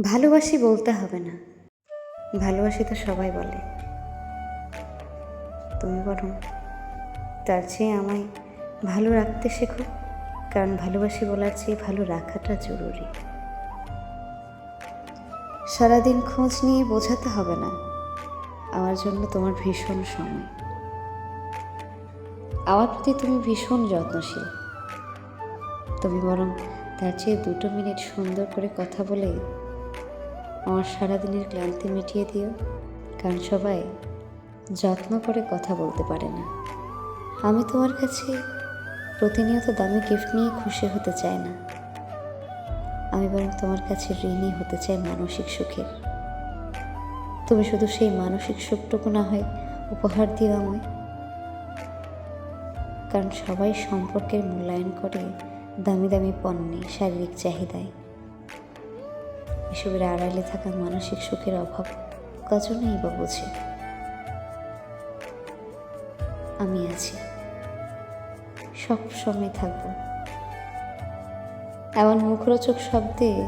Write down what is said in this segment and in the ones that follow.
ভালোবাসি বলতে হবে না। ভালোবাসি তো সবাই বলে। তুমি বরং তার চেয়ে আমায় ভালো রাখতে শেখো, কারণ ভালোবাসি বলার চেয়ে ভালো রাখাটা জরুরি। সারাদিন খোঁজ নিয়ে বোঝাতে হবে না। আমার জন্য তোমার ভীষণ সময়। আমার প্রতি তুমি ভীষণ যত্নশীল। তুমি বরং তার চেয়ে দুটো মিনিট সুন্দর করে কথা বলে আমার সারাদিনের ক্লান্তি মিটিয়ে দিও। কারণ সবাই যত্ন করে কথা বলতে পারে না। আমি তোমার কাছে প্রতিনিয়ত দামি গিফট নিয়ে খুশি হতে চাই না। আমি বরং তোমার কাছে ঋণী হতে চাই মানসিক সুখের। তুমি শুধু সেই মানসিক সুখটুকু না হয় উপহার দিও আমায়। কারণ সবাই সম্পর্কের মূল্যায়ন করে দামি দামি পণ্যে শারীরিক চাহিদায়। এসবের আড়ালে থাকা মানসিক সুখের অভাব কজনেই বা বোঝে। আমি আছি। সব সময় থাকব। এমন মুখরোচক শব্দে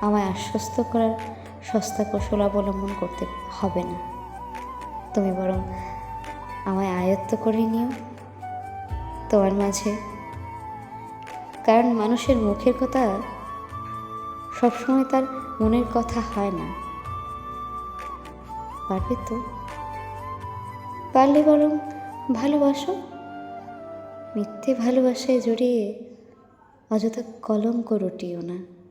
আমায় আশ্বস্ত করার সস্তা কৌশল অবলম্বন করতে হবে না। তুমি বরং আমায় আয়ত্ত করে নিও। তোমার মাঝে কারণ মানুষের মুখের কথা সবসময় তার মনের কথা হয় না। পারবে তো? পারলে বরং ভালোবাসো। মিথ্যে ভালোবাসায় জড়িয়ে অযথা কলঙ্ক রটিও না।